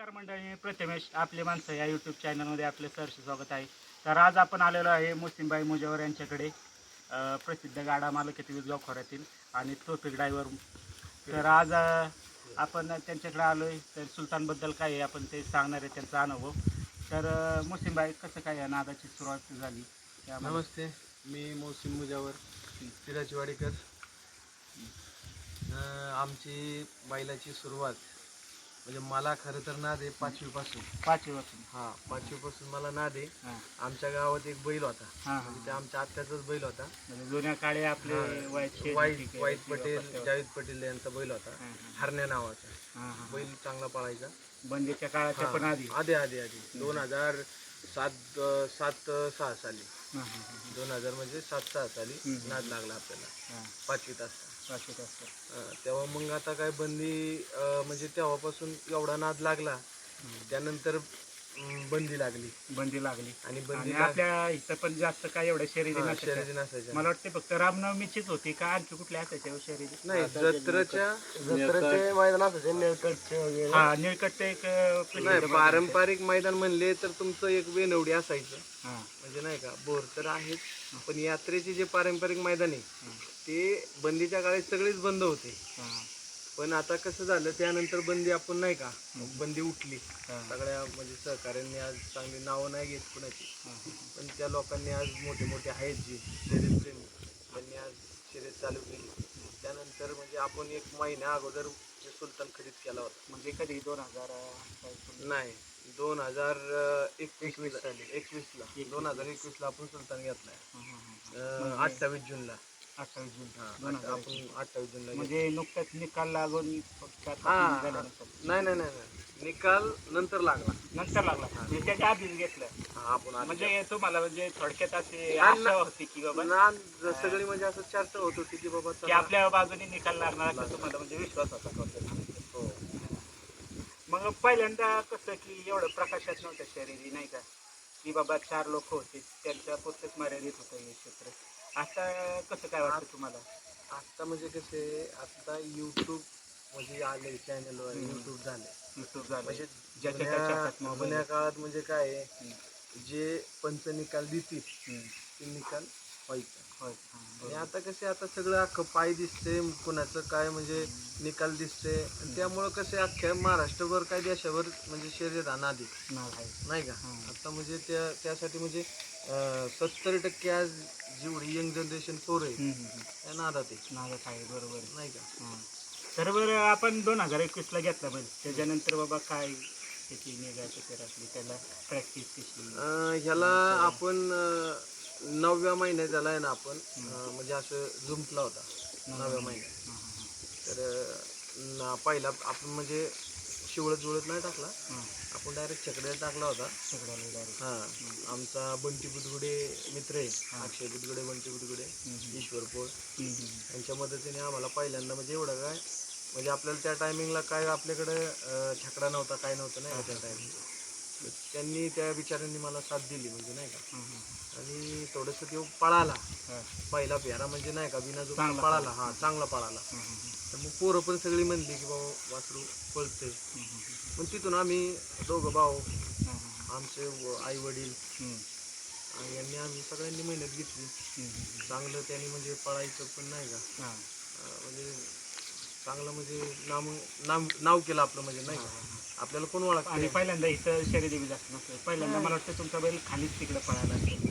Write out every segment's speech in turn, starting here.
नमस्कार मंडळी प्रथमेश आपले माणसं या यूट्यूब चॅनलमध्ये आपले सरस स्वागत आहे. तर आज आपण आलेलो आहे मुस्लिमबाई मुजावर यांच्याकडे. प्रसिद्ध गाडा मालक येथे विजगाव खोऱ्यातील आणि ट्रोफिक ड्रायव्हर तर आज आपण त्यांच्याकडे आलो आहे तर सुलतानबद्दल काय आहे आपण ते सांगणार आहे त्यांचा अनुभव. तर अ, मुस्लिमबाई कसं काय नादाची सुरुवात झाली? नमस्ते मी मोसिम मुजावर तिराजवाडीकर आमची बैलाची सुरुवात म्हणजे मला खरं तर नाद आहे पाचवीपासून. पाचवी वाजून हा पाचवीपासून मला नाद आहे. हां. आमच्या गावात एक बैल होता. हां म्हणजे ते आमच्या आत्याचाच बैल होता. म्हणजे जुन्या काळी आपले. वाईट वाईट पटेल जावेद पटेल यांचा बैल होता. हां हरण्या नावाचा. हां हां. बैल चांगला पळायचा. बंदीच्या काळाच्या पण आधी. आधी आधी आधी. दोन हजार सात अं, सात अं, सहा साली. हां हां हां. दोन हजार म्हणजे सात सहा साली. नाद लागला आपल्याला. हां. पाचवीत असताना अं, तेव्हा मग आता काय बंदी अं, म्हणजे तेव्हापासून एवढा नाद लागला त्यानंतर अं, बंदी लागली. बंदी लागली. आणि आणि बंदी आपल्या इथं पण जास्त काय एवढ्या शर्यती नसायच्या. शर्यती नसायच्या मला वाटते फक्त रामनवमीचीच होती का? आणखी कुठल्या असायच्या हो शर्यती नाही जत्रेच्या जत्रेचे मैदान असायचे निळकटचे वगैरे. हा निळकटचं एक अं, नाही. पारंपरिक मैदान म्हणले तर तुमचं एक वेनवडी असायचं. हा, म्हणजे नाही का बोर तर आहेच पण यात्रेचे जे पारंपरिक मैदान आहे हा, ते बंदीच्या काळी सगळेच बंद होते. पण आता कसं झालं त्यानंतर बंदी आपण नाही का? बंदी उठली. सगळ्या म्हणजे सहकार्यांनी आज चांगली नावं नाही घेत कुणाची. पण त्या लोकांनी आज मोठे मोठे आहेत जे शर्यतप्रेमी त्यांनी आज शर्यत चालू केली. त्यानंतर म्हणजे आपण एक महिन्या अगोदर सुलतान खरीद केला होता. म्हणजे कधी? दोन हजार नाही दोन हजार एकवीस साली एकवीसला. दोन हजार एकवीसला आपण सुलतान घेतलाय. अं, अठ्ठावीस जूनला. अठ्ठावीस जून हा, दोन हजार आपण अठ्ठावीस जूनला. म्हणजे नुकताच निकाल लागून फक्त आता हा तीन झाल्यानंतर. नाही नाही नाही नाही. निकाल नंतर लागला नंतर लागला म्हणजे त्याच्या आधीच घेतलं हा, आपण आधी- म्हणजे तुम्हाला म्हणजे थोडक्यात असे हा, आशा होती की बाबा ना सगळी म्हणजे असं चर्चा होत होती की बाबा की चला. आपल्या बाजूने निकाल लागणार असं तुम्हाला म्हणजे विश्वास होता थोडक्यात. हो. मग पहिल्यांदा कसं की एवढं प्रकाशात नव्हतं शरीरी नाही का की बाबा चार लोक होते त्यांच्या पुस्तक मर्यादित होतं हे क्षेत्र आता कसं काय वाटतं तुम्हाला आता म्हणजे कसे आता युट्यूब म्हणजे आले चॅनलवर. युट्यूब झाले युट्यूब झालं म्हणजे ज्याच्या त्याच्या जुन्या हातात मोबाईल जुन्या आहे. काळात म्हणजे काय आहे. जे पंच निकाल देतील. ते निकाल व्हायचा होय. हा, आणि बरोबर. आता कसे आता सगळं अख्खं पाय दिसते कुणाचं काय म्हणजे निकाल दिसते आणि त्यामुळं कसे अख्ख्या महाराष्ट्रभर काय देशावर म्हणजे नाव आहे. नाही का. आता म्हणजे त्या त्यासाठी म्हणजे सत्तर टक्के आज जेवढी यंग जनरेशन पोर आहे. त्या नादात आहे नावात आहे बरोबर. आहे. नाही का? हा. तर बरं आपण दोन हजार एकवीसला घेतला बैल त्याच्यानंतर बाबा काय त्याची निगा कशी असली त्याला प्रॅक्टिस कशी? अं, ह्याला आपण अं, नवव्या महिन्यात झाला आहे ना आपण अं, म्हणजे असं जुंपला होता नवव्या महिन्यात. हा, हा, तर अं, ना- पहिला आपण म्हणजे शिवळत जुळत नाही टाकला. आपण डायरेक्ट छकड्यात टाकला होता direct. हा आमचा बंटी बुदगुडे मित्र आहे. अक्षय बुदगुडे बंटी बुदगुडे. ईश्वर पोळ. यांच्या मदतीने आम्हाला पहिल्यांदा म्हणजे एवढं काय म्हणजे आपल्याला त्या टायमिंगला काय आपल्याकडे छकडा नव्हता काय नव्हतं नाही त्या टायमिंगला त्यांनी त्या बिचाऱ्यांनी मला साथ दिली म्हणजे नाही का आणि थोडंसं तो पळाला. पहिला पेहरा म्हणजे नाही का बिना जो पळाला. हा चांगला पळाला. तर मग पोरं पण सगळी म्हणली की बाबा वासरू पळते पण तिथून आम्ही दोघं भाऊ आमचे आई वडील आणि यांनी आम्ही सगळ्यांनी मेहनत घेतली. चांगलं त्यांनी म्हणजे पळायचं पण नाही का. म्हणजे चांगलं म्हणजे नाम नाम नाव केलं आपलं म्हणजे नाही का. आपल्याला कोण आणि ओळखते पहिल्यांदा इथं बी जास्त नसतं. पहिल्यांदा मला वाटतं तुमचा बैल खालीच तिकडे पळायला.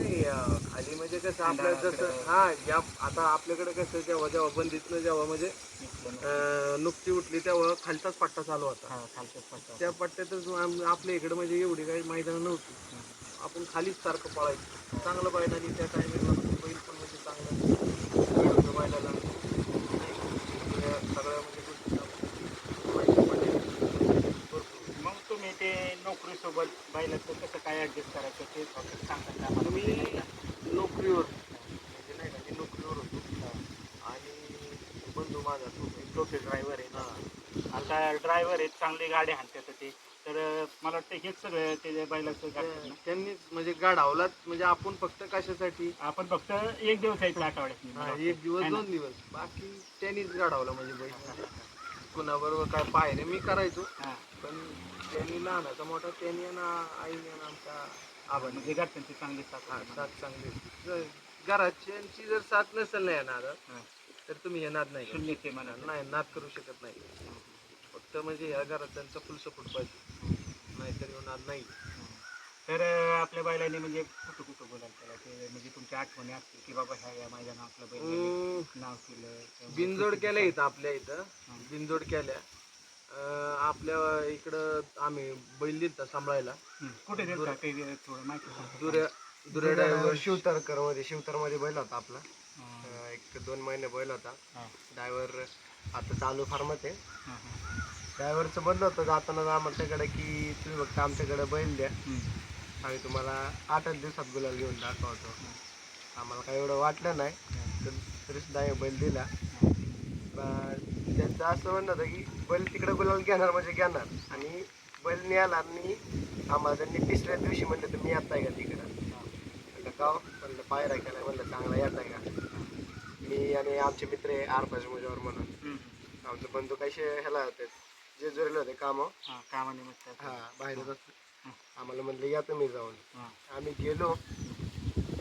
नाही खाली म्हणजे कसं आपल्या जसं हा या आता आपल्याकडे कसं जेव्हा जेव्हा बंदीतनं जेव्हा म्हणजे नुकती उठली तेव्हा खालचाच पट्टा चालू होता हा. त्या पट्ट्यातच आपल्या इकडे म्हणजे एवढी काही मैदान नव्हती. आपण खालीच सारखं पळायचं चांगलं बैल आणि त्या टायमिंगला बैल पण म्हणजे चांगलं बैलाला त्या सगळ्या म्हणजे गोष्टींना माहिती पडली. भरपूर. मग तुम्ही ते नोकरीसोबत बैलाचं कसं काय ऍडजस्ट करायचं ते थोडक्यात सांगता का? आम्हाला? मी नोकरीवर म्हणजे नाही का मी नोकरीवर होतो. आणि बंधू माझा तो छोटे ड्रायव्हर आहे हा आता ड्रायव्हर आहेत चांगली गाडी हाणतात ते. तर मला वाटतं हेच सगळं ते बैलाचं गाडी त्या- त्यांनीच म्हणजे गाडावलाच म्हणजे आपण फक्त कशासाठी? आपण फक्त एक दिवस इकडे आठवड्यात. एक दिवस दोन दिवस. बाकी त्यांनीच गाडावला म्हणजे बैल. कुणाबरोबर काय पायरे मी करायचो. पण त्यांनी लहानाचा मोठा त्यांनी आणि आईने आणि आमच्या आबाने म्हणजे घरच्यांची चांगली साथ हा. साथ चांगली. जर घराच्यांची जर साथ नसेल ना येणार हा. तर तुम्ही येणार नाही करू शून्य ते. मनात नाही नाद करू शकत नाही फक्त म्हणजे या घराच्यांचा फुल सपोर्ट पाहिजे नाहीतर नाद नाही तर अं, आपल्या बैलांनी म्हणजे कुठं कुठं बोलायला त्याला ते म्हणजे तुमच्या आठवणी असतील की बाबा ह्या या आपलं बैल अं, नाव केलं बिनजोड केल्या. इथं आपल्या इथं बिनजोड केल्या अं, आपल्या इकडं आम्ही बैल दिलता सांभाळायला. हं. कुठे दिलता? ते थोडं माहिती सांगा. दुऱ्या दुऱ्या ड्रायव्हर शिवतरकरमध्ये शिवतरमध्ये बैल होता आपला. हां, अं, एक दोन महिने बैल होता. हां, ड्रायव्हर आता चालू फार्मात आहे. हां, हां. ड्रायव्हरचं बंद होतं जाताना आमच्याकडे की तुम्ही फक्त आमच्याकडे बैल द्या. हं. आम्ही तुम्हाला आठच दिवसात गुलाल घेऊन दाखवतो. आम्हाला काही एवढं वाटलं नाही. तर तरी सुद्धा आम्ही बैल दिला. त्यांचं असं म्हणणं होतं की बैल तिकडे गुलाल घेणार म्हणजे घेणार. आणि बैल न्यायला आणि आम्हाला त्यांनी तिसऱ्या दिवशी म्हणलं तर मी येत आहे का तिकडं? म्हणलं का हो? म्हणलं पायरा केला म्हणलं चांगला येत आहे का? मी आणि आमचे मित्र आहे आरपास मुजावर म्हणून. आमचे बंधू कसे ह्याला होते जे जोरले होते काम. हां, कामानिमित्त हा असते आम्हाला म्हणलं या तुम्ही जाऊन. आम्ही गेलो.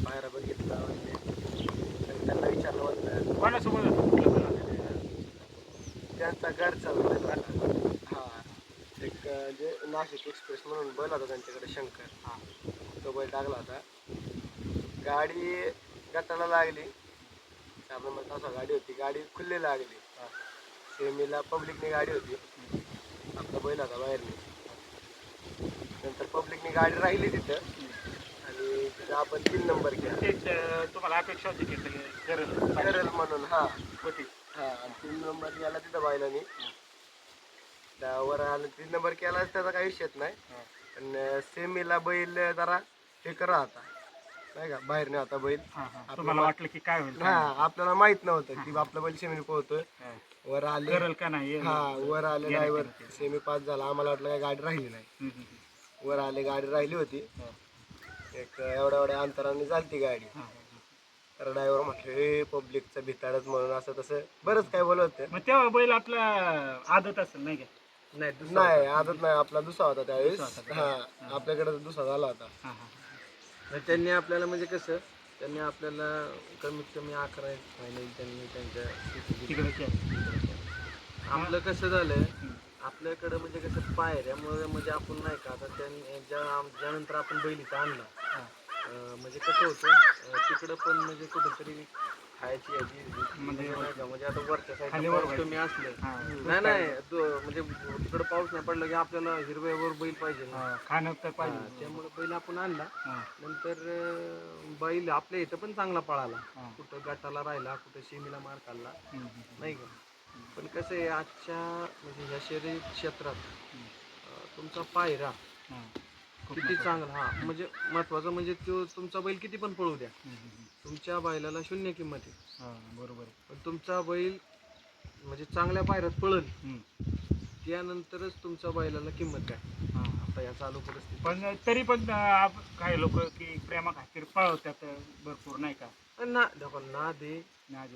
बाहेर बघितला. आणि त्यांना विचारलं म्हणलं कोणासोबत होतं कुठलं बैल होतं? त्यांचा घरचा बैल होता. हा. एक अं, जे नाशिक एक्सप्रेस म्हणून बैल होता त्यांच्याकडे शंकर. हां. तो बैल टाकला होता. गाडी गटाला लागली. आपण म्हणतो असं गाडी होती. गाडी खुल्ली लागली. हां. सेमीला पब्लिकने गाडी होती. आपला बैल होता बाहेरने. नंतर पब्लिकने गाडी राहिली तिथं. आणि तिथं आपण तीन नंबर केला. तुम्हाला अपेक्षा होती करेल म्हणून हा. होती. हा आणि तीन नंबर गेला तिथं बायलानी वर आलं तीन नंबर केला त्याचा काही विषयच नाही. पण सेमीला बैल जरा हे करा आता नाही का बाहेर नाही आता बैल. तुम्हाला वाटलं की काय होईल हा आपल्याला माहीत नव्हतं की आपला बैल सेमी पोहतोय. वर आले का नाही हा वर आले ड्रायव्हर? सेमी पास झाला आम्हाला वाटलं काय गाडी राहिली नाही. वर आले गाडी राहिली होती. एक एवढ्या एवढ्या अंतराने चालती गाडी. तर ड्रायव्हर म्हटलं हे पब्लिकचं भिताडच म्हणून असं तसं. बरंच काय बोलत होते. मग तेव्हा बैल आपला आदत असेल नाही का? नाही दुसरा नाही आदत नाही आपला दुसरा होता त्यावेळेस. दुसरा होता हा आपल्याकडे दुसरा झाला होता. हां, हां. त्यांनी आपल्याला म्हणजे कसं त्यांनी आपल्याला कमीत कमी अकरा एक फायनल त्यांनी त्यांच्या दिली. तिकडे. आपलं कसं झालं आपल्याकडं म्हणजे कसं पायऱ्यामुळे म्हणजे आपण नाही का आता त्यां- ज्या ज्यानंतर आपण बैल इथं आणला हां. म्हणजे कसं होतं तिकडं पण म्हणजे कुठंतरी खायची याची म्हणजे का म्हणजे आता वरच्या पाऊस कमी असलं. नाही नाही म्हणजे तिकडं पाऊस नाही पडला की आपल्याला हिरव्यावर बैल पाहिजे ना. खाणं तर पाहिजे. त्यामुळे बैल आपण आणला. नंतर बैल आपल्या इथं पण चांगला पळाला. कुठं गटाला राहिला कुठं शिमीला मार खाल्ला. नाही का? पण कसं आहे आजच्या म्हणजे ह्या शरीर क्षेत्रात तुमचा पायरा किती. चांगला हा म्हणजे महत्वाचं म्हणजे तो तुमचा बैल किती पण पळू द्या. तुमच्या बैलाला शून्य किंमत आहे हां, बरोबर आहे. पण तुमचा बैल म्हणजे चांगल्या पायऱ्यात पळल. त्यानंतरच तुमच्या बैलाला किंमत काय हां. आता या चालू परिस्थितीत पण तरी पण अं, आप- काही लोक की प्रेमा खातीर पळवतात अं, भरपूर नाही का पण ना देखो नाद आहे.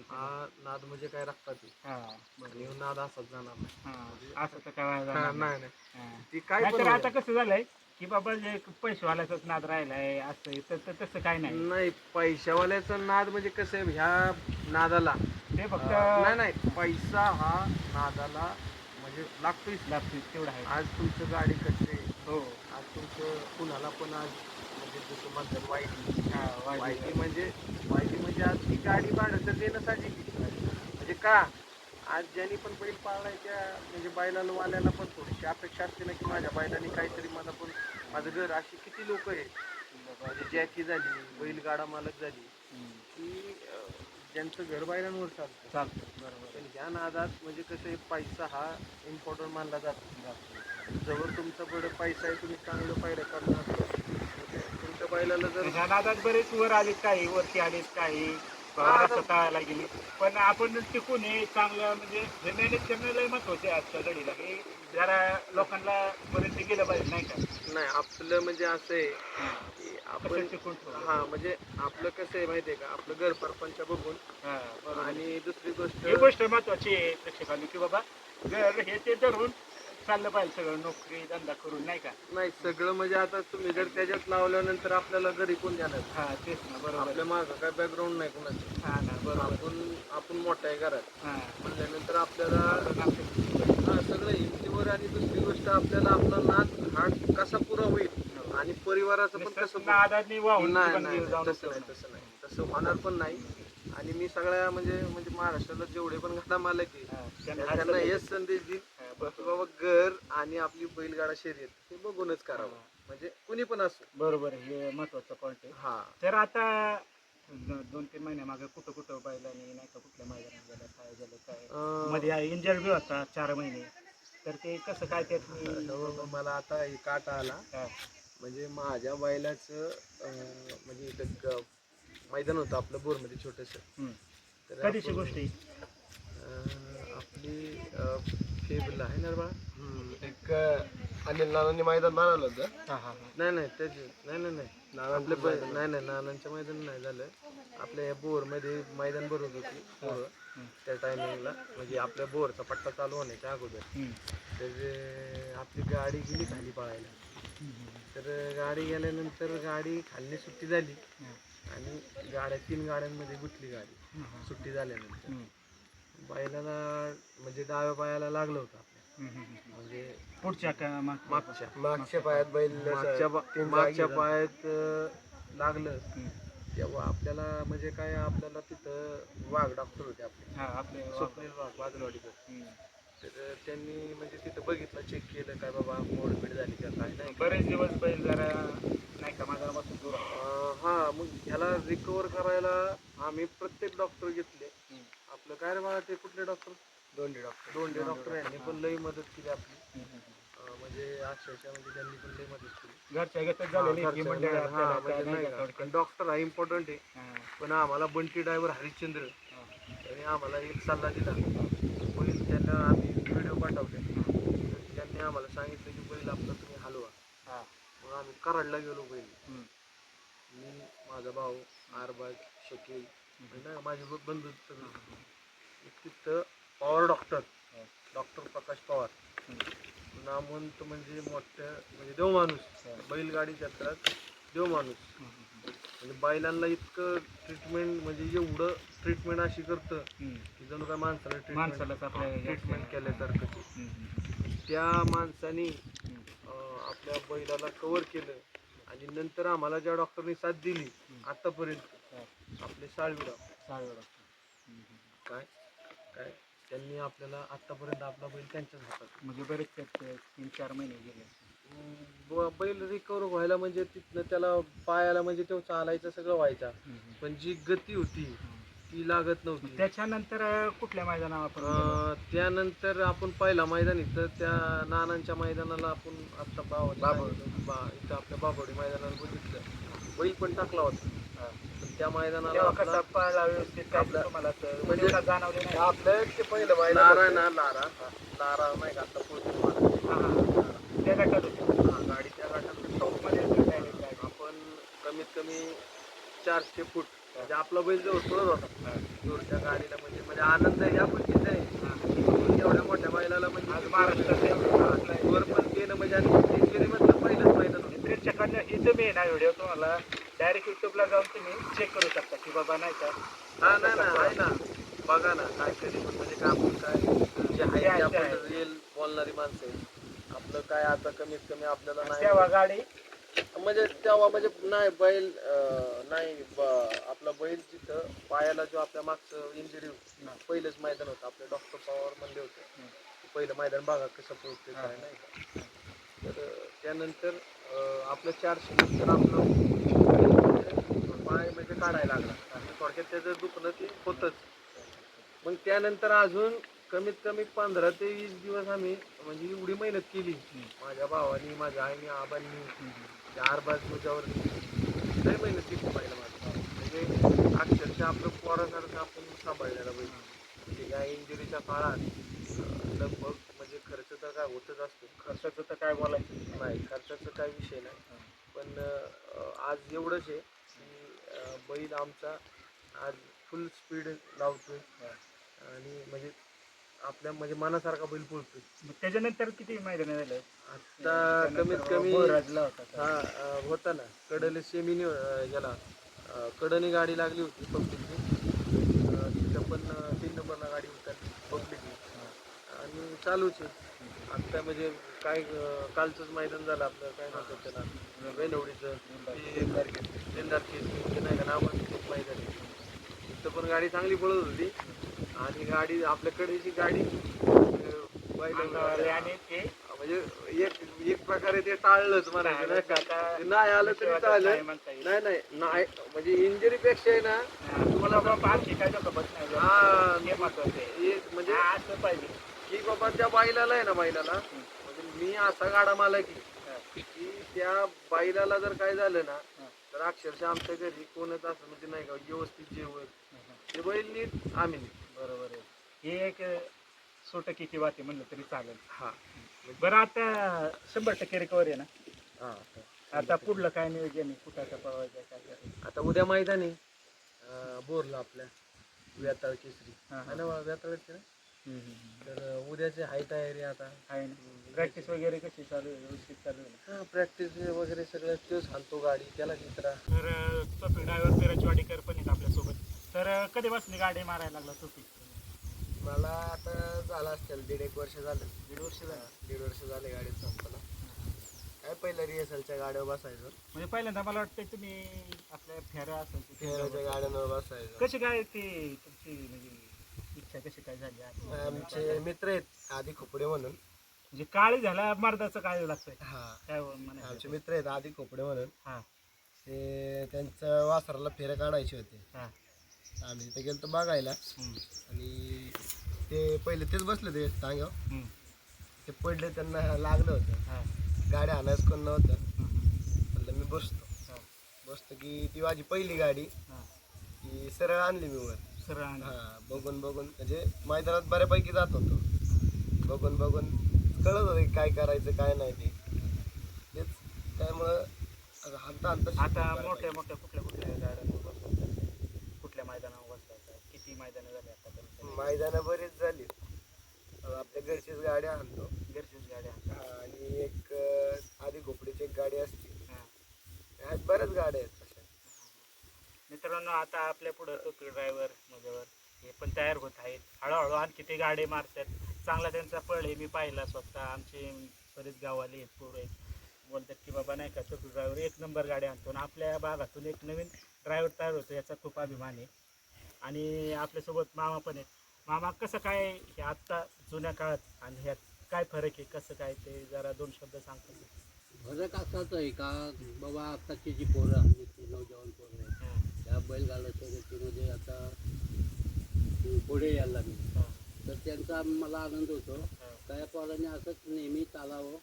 हा नाद म्हणजे काय हां, आणि बरोबर. ह्यो नाद असाच जाणार नाही असं तर काय व्हायला हा, नाही. नाही नाही हां. ती काय पण नाहीतर होऊ आता. कसं झालंय की बाबा जे पैसेवाल्याचाच नाद राहिलाय असं आहे, तर तर तसं काय नाही. नाही पैशावाल्याचा नाद म्हणजे कसं आहे ह्या नादाला. ते फक्त अं, नाही नाही पैसा हा नादाला म्हणजे लागतोय लागते तेवढं आहे. आज तुमचं गाडी कसे हो. आज तुमचं कुणाला पण आज म्हणजे जसं म्हणतात वाईट. हां, वाईट. म्हणजे वाईटी म्हणजे आज ती गाडी भाडं तर देणं आहे. म्हणजे का? आज ज्यांनी पण बैल पाळलाय त्या म्हणजे बैलाला वाल्याला पण थोडीशी अपेक्षा असते ना की माझ्या बैलाने काहीतरी मला पण माझं घर अशी किती लोक आहेत. म्हणजे जॅकी झाली बैलगाडा मालक झाली. की ज्यांचं घर बैलांवर चालतं. चालतं बरोबर. पण ह्या नादात म्हणजे कसं आहे पैसा हा इम्पॉर्टंट मानला जातो. जवळ तुमच्याकडे पैसा आहे तुम्ही चांगलं पायऱ्या करणार. तुमच्या बैलाला जर ह्या नादात बरेच वर आलेत काही वरती आलेत काही. तळायला गेली. पण आपण टिकून हे चांगलं म्हणजे हे मेहनत करणं लय महत्त्वाचे आजच्या घडीला. हे जरा लोकांना पर्यंत गेलं पाहिजे नाही का? नाही आपलं म्हणजे असं आहे. की आपण टिकून हा म्हणजे आपलं कसं आहे माहिती आहे का? आपलं घर परपंच बघून. आणि दुसरी गोष्ट ही गोष्ट महत्वाची आहे प्रेक्षकांनी की बाबा घर हे ते धरून चाललं पाहिजे सगळं नोकरी धंदा करून नाही का? नाही सगळं म्हणजे आता तुम्ही जर त्याच्यात लावल्यानंतर आपल्याला घरी कोण देणार? हा तेच ना बरोबर. आपल्या मागं काय बॅकग्राऊंड नाही कोणाचं. हा ना बरोबर. आपण आपण मोठ्या आहे घरात. हा. म्हणल्यानंतर आपल्याला हा सगळं हिमतीवर आणि दुसरी गोष्ट आपल्याला आपला नाद हा कसा पुरा होईल आणि परिवाराचं पण कसं पुरं- नादानी वाहून नाही जीवन नाही जाऊ नाही, तसं नाही तसं नाही तसं होणार पण नाही. आणि मी सगळ्या म्हणजे म्हणजे महाराष्ट्राला जेवढे पण घटना मालक आहे हा, त्यांना हेच संदेश हा, बरोबर. बाबा घर आणि आपली बैलगाडा शर्यत हे बघूनच करावं. म्हणजे कुणी पण असो. बरोबर हे महत्वाचं पॉईंट आहे. हा. तर आता दोन तीन महिन्यामागे कुठं कुठं बैलांनी नाही का कुठल्या मैदानात गेलं काय झालं काय? मध्ये इंजर्ड बी होता चार महिने. तर ते कसं काय त्यात हो, मला आता हे काटा आला. हा, म्हणजे माझ्या बैलाचं म्हणजे मैदान होतं आपलं बोरमध्ये छोटस. हम्म. कधीची गोष्ट आहे? आपली फेबला आहे ना रे बाळा हम्म, एक अं, अनिल नानांनी मैदान बनवलं होतं. हा हा हा. नाही नाही त्याचे नाही नाही नाही. आपल्या बै- नाही नाही नानांच्या मैदान नाही झालं. आपल्या या बोरमध्ये मैदान भरत होती पोरं. त्या टायमिंगला म्हणजे आपल्या बोरचा पट्टा चालू होण्याच्या अगोदर. हम्म. तर अं, आपली गाडी गेली खाली पळायला. तर गाडी गेल्यानंतर गाडी खाली सुट्टी झाली. हा. आणि गाड्या तीन गाड्यांमध्ये गुतली गाडी हा. सुट्टी झाल्यानंतर. बैलाला म्हणजे डाव्या पायाला लागलं होतं. म्हणजे पुढच्या का माग- मागच्या मागच्या पायात बैल मागच्या पा- पायात अं, लागलं. तेव्हा आपल्याला म्हणजे काय आपल्याला तिथं वाघ डॉक्टर होते आपले हा आपले स्वप्नील वाघ हम्म. तर त्यांनी म्हणजे तिथं बघितलं चेक केलं काय बाबा मोडपीड झाली का काय नाही बरेच दिवस बैल जरा नाही का माझ्यापासून दूर होता. अं, हा मग ह्याला रिकवर करायला आम्ही प्रत्येक डॉक्टर घेतले. आपलं काय रे बाळा ते कुठले डॉक्टर दोन डॉक्टर दोन डॉक्टर यांनी पण लई मदत केली आपली. अं, म्हणजे अक्षरशः म्हणजे त्यांनी पण लई मदत केली घरच्या घेतच झालेली हा, की घरच्या मंडळी नाही, आपल्याला हा, काय म्हणजे नाही नाही का का? थोडक्यात. डॉक्टर हा इम्पॉर्टंट आहे हा. पण आम्हाला बंटी ड्रायव्हर हरिश्चंद्र हा. त्यांनी आम्हाला एक सल्ला दिला बैल त्यांना आम्ही व्हिडिओ पाठवले तर त्यांनी आम्हाला सांगितलं की बैल आपला तुम्ही हलवा हा. मग आम्ही कराडला गेलो बैल हम्म. मी माझा भाऊ आरबाज शकील आणि ना माझे ब- बंधू सगळे तिथं पवार डॉक्टर. डॉक्टर प्रकाश पवार. नामवंत म्हणजे मोठं म्हणजे देव माणूस. बैलगाडी क्षेत्रात देव माणूस. म्हणजे बैलांना इतकं ट्रीटमेंट म्हणजे एवढं ट्रीटमेंट अशी करतं. की जणू काय माणसाला ट्रीटमेंट ट्रीटमेंट केल्यासारखं. त्या माणसाने आपल्या बैलाला कव्हर केलं आणि नंतर आम्हाला ज्या डॉक्टरनी साथ दिली आतापर्यंत. आपले चालेल डॉक्टर. काय? काय? त्यांनी आपल्याला आतापर्यंत आपला बैल त्यांच्याच हातात. म्हणजे बरेच तीन चार महिने गेले बैल रिकवर व्हायला म्हणजे तिथनं त्याला पायाला म्हणजे तो चालायचं सगळं व्हायचा. पण जी गती होती ती लागत नव्हती त्याच्यानंतर अं, कुठल्या मैदानावर आपण गेलो? अं, त्यानंतर आपण पहिला मैदान इथं त्या नानांच्या मैदानाला आपण आता बाव बा इथं आपल्या बाबवडी मैदानाला बघितलं बैल पण टाकला होता हा. पण त्या मैदानाला तेव्हा आपला कसा पळला व्यवस्थित काय आपला- तुम्हाला तर म्हणजे- म्हणजे जाणवले नाही आपलं ते पहिलं मैदान लारा. ना लारा लारा नाही का आता पोहोचलो मला. हा, हा. त्या गटात होते. हा, गाडी त्या गाठात टॉपमध्ये होते direct गाडी. आपण कमीत कमी चारशे फूट म्हणजे आपला बैल जवळ होता. दूरच्या गाडीला म्हणजे म्हणजे आनंद या गोष्टीचा आहे. एवढ्या मोठ्या बैलाला आज म्हणजे महाराष्ट्रात वर पण केलं म्हणजे आणि मधलं पहिलंच होतं. प्रेक्षकांना इथं मी ना व्हिडिओ तुम्हाला. डायरेक्ट युट्यूबला जाऊन तुम्ही चेक करू शकता की बाबा नाही का? हा नाही ना आहे ना. बघा ना काय कधी म्हणजे काय? आपण काय जे आहे बोलणारी माणसं आहे आपलं काय आता कमीत कमी आपल्याला नाही गाडी म्हणजे तेव्हा म्हणजे नाही बैल अं, नाही ब- आपला बैल जिथं पायाला जो आपल्या मागचं इंजुरी पहिलंच मैदान होतं. आपले डॉक्टर पवार म्हणले होते. पहिलं मैदान बघा कसं पोहोचते काय नाही का. तर अं, त्यानंतर अं, आपलं चारशे नंतर आपलं पाय म्हणजे काढायला लागला. आणि थोडक्यात त्याचं दुखणं ते होतच. मग त्यानंतर अजून कमीत कमी पंधरा ते वीस दिवस आम्ही म्हणजे एवढी मेहनत केली. माझ्या भावानी माझ्या आईने आबांनी. चार बाज तुझ्यावर लय मेहनत केली पाहिलं माझं म्हणजे अक्षरशः आपलं पोरासारखं आपण सांभाळलेलं पाहिजे म्हणजे या इंजुरीच्या काळात लगभग म्हणजे खर्च तर काय होतच असतो. खर्चाचं तर काय बोलायचं? नाही खर्चाचा काही विषय नाही. पण आज एवढंच आहे की बैल आमचा आज फुल स्पीड लावतोय. आणि म्हणजे आपल्या म्हणजे मनासारखा बैल पळतोय. मग त्याच्यानंतर किती मैदान झालं? आता कमीत कमी होता हा अं, होता ना. कडले सेमीने गेला अं, कडनी गाडी लागली होती पब्लिकची तिथं पण अं, तीन नंबरला गाडी उतरली पब्लिकनी. आणि चालूच आहे. आता म्हणजे काय अं, कालचंच मैदान झालं आपलं काय म्हणतात त्याला? ते नाही का नाव एक मैदान आहे. तिथं पण गाडी चांगली पळत होती. आणि गाडी आपल्याकडेची गाडी अं, अंगावर बैल आणि ते म्हणजे एक एक प्रकारे ते टाळलंच म्हणायचं नाही का? ते नाही आलं तरी येईल. नाही नाही नाही. म्हणजे इंजरी पेक्षा आहे ना तुम्हाला बाबा नाही हा हे महत्वाचं आहे. एक म्हणजे हा, असं पाहिजे. की बाबा त्या बैलाला आहे ना बैलाला म्हणजे मी असा गाडा मला की की त्या बैलाला जर काय झालं ना तर अक्षरशः आमच्या घरी कोणच असं म्हणजे नाही का व्यवस्थित जेवण. ते बैल नीट आम्ही नीट. बरोबर आहे. हे एक सोटकी किंवा ते म्हणलं तरी चालेल. हा. बरं आता शंभर टक्के रिकवर आहे ना? हा. आता पुढलं काय नियोजन आहे? कुठं आता पळवायचं आहे, काय करायचं आता उद्या मैदानी बोरला आपल्या. व्याताळ केसरी. हा, हा. ना व्याताळचे ना? हम्म, हम्म, हम्म. तर उद्याची हाय तयारी आता. आहे ना. प्रॅक्टिस वगैरे कशी चालू आहे? व्यवस्थित चालू आहे ना? हा प्रॅक्टिस वगैरे सगळं तोच हाणतो गाडी त्याला चित्रा तर टोपी ड्रायव्हर पेराची वाडीकर पण आहेत आपल्यासोबत. तर कधीपासून गाडी मारायला लागला टोपी? मला आता झालं असेल दीड एक वर्ष झालं. दीड वर्ष झालं. दीड वर्ष झाले गाडीत संपला काय पहिलं रिहर्सलच्या गाड्यावर बसायचं? म्हणजे पहिल्यांदा मला वाटतं तुम्ही आपल्या फेऱ्या असेल ते फेराच्या गाड्यांवर बसायचं. कशी काय ते तुमची म्हणजे इच्छा कशी काय झाली? आमचे मित्र आहेत आधी खोपडे म्हणून. म्हणजे काळी झाला मर्दाचं काय लागतंय. हा. काय म्हणायचं? आमचे मित्र आहेत आधी खोपडे म्हणून. हा. ते त्यांच्या वासराला फेऱ्या काढायचे होते. हा. आम्ही तिथे गेलो बघायला. हम्म, आणि ते पहिले तेच बसले ते टांग्यावर. हम्म, ते पडले त्यांना लागलं होतं. हा, गाडी आणायचं कोण नव्हतं. म्हणलं मी बसतो. बसतो की ती माझी पहिली गाडी. ती सरळ आणली मी वर. सरळ आणि- हा बघून बघून. म्हणजे मैदानात बऱ्यापैकी जात होतो. बघून बघून कळत होतं की काय करायचं काय नाही ते. तेच त्यामुळं हाणता आता मोठ्या. मोठ्या कुठल्या कुठल्या कुठल्या मैदानावर बसवायचं? किती मैदानं झाली आता? मैदानं बरीच झाली. आपल्या घरचीच गाडी आणतो. घरचीच गाड्या आणि एक आधी घोपडीची एक गाडी असते. हा. ह्यात बऱ्याच गाड्या आहेत तशा. मित्रांनो आता आपल्या पुढं टोपी ड्रायव्हर माझ्यावर हे पण तयार होत आहेत. हळूहळू आणखी ते गाडी मारतात. चांगला त्यांचा पळ आहे मी पाहिला स्वतः. आमचे बरेच गावाले आहेत पोरं आहेत. बोलतात की बाबा नाही का टोपी ड्रायव्हर एक नंबर गाडी आणतो. आणि आपल्या भागातून एक नवीन ड्रायव्हर तयार होतो याचा खूप अभिमान आहे. आणि आपल्यासोबत मामा पण आहेत. मामा कसं काय हे आत्ता जुन्या काळात आणि ह्यात काय फरक आहे? कसं काय ते जरा दोन शब्द सांगतो फरक असाच आहे का? बाबा आत्ताची जी पोरं आहेत ती नौजवान पोरं आहेत. त्या बैलगाडा शर्यतीमध्ये आता पुढे यायला लागले. तर त्यांचा मला आनंद होतो. त्या पोरांनी असंच नेहमी चालावं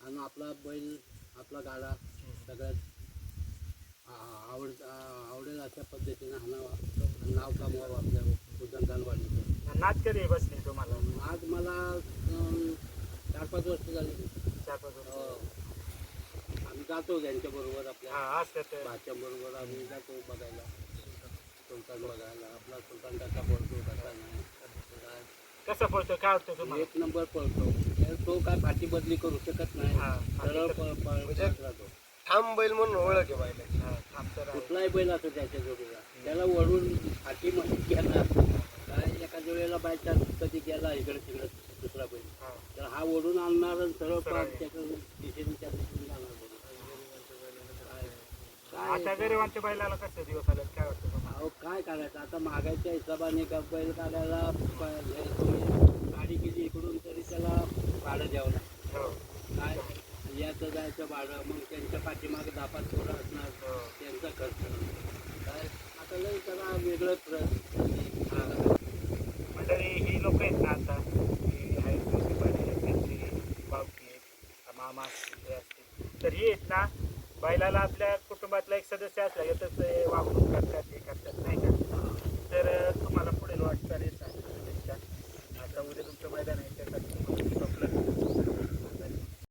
आणि आपला बैल आपला गाडा सगळ्यात आवड आवडेल अशा पद्धतीने हाणावा आणि नाव कमवावं आपल्या उदंडालवाडीचं नाच कधी बसली तुम्हाला? आज मला अं, चार पाच वर्ष झाली. चार पाच वर्ष. अं, आम्ही जातो त्यांच्याबरोबर आपल्या. हा असं तर. भाच्याबरोबर आम्ही जातो बघायला. सुलतान बघायला. आपला सुलतान कसा पळतो नाही काय कसं पळतो? काय वाटतं तुम्हाला? एक नंबर पळतो. तर तो काय पाठी बदली करू शकत नाही. हा, सरळ प- प- म्हणजे- पळत राहतो. ठाम बैल म्हणून ओळख आहे बैलाची हा, थांबतं. कुठलाही बैल असतो त्याच्या जोडीला. त्याला वळून फाटी मध्ये गेला. काय एका वेळेला बाय चान्स कधी गेला इकडे तिकडे दुसरा बैल. तर हा ओढून आणणार आणि सरळ. पाठ त्याच्या दिशेने त्या दिशेने जाणार. काय- आता काय गरिबांच्या बैलाला कसं दिवस आले काय वाटतं तुम्हाला? अहो काय करायचं? आता महागाईच्या हिशोबाने का बैल काढायला प- हे तुम्ही गाडी गेली इकडून तरी त्याला भाडं द्यावं लागतं. हो, काय? याचं जायचं भाडं. मग त्यांच्या पाठीमागे पाच पोरं असणार. हो. त्यांचा खर्च. काय? आता लई त्याला वेगळंच र- मंडळी ही लोक आहेत ना आता. ही आहेत मुंबईमध्ये, त्यांची बावकी आहेत, मामा असतील, हे असतील. तर ही आहेत ना बैलाला आपल्या कुटुंबातला एक सदस्य असला ते वापरून करतात हे करतात नाही का तर